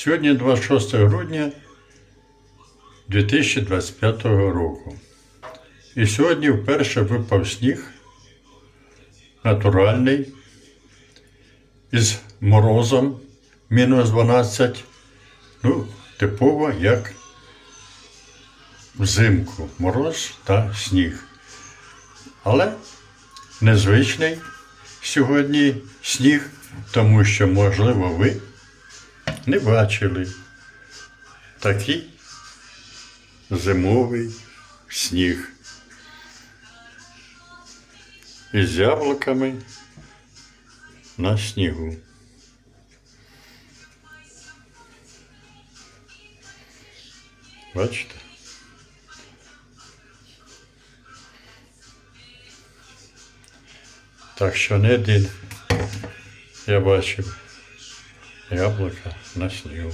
Сьогодні 26 грудня 2025 року. І сьогодні вперше випав сніг натуральний із морозом мінус 12. Ну, типово як взимку. Мороз та сніг. Але незвичний сьогодні сніг, тому що, можливо, ви не бачили такий зимовий сніг із яблуками на снігу. Бачите? Так що не один я бачив яблука на снігу.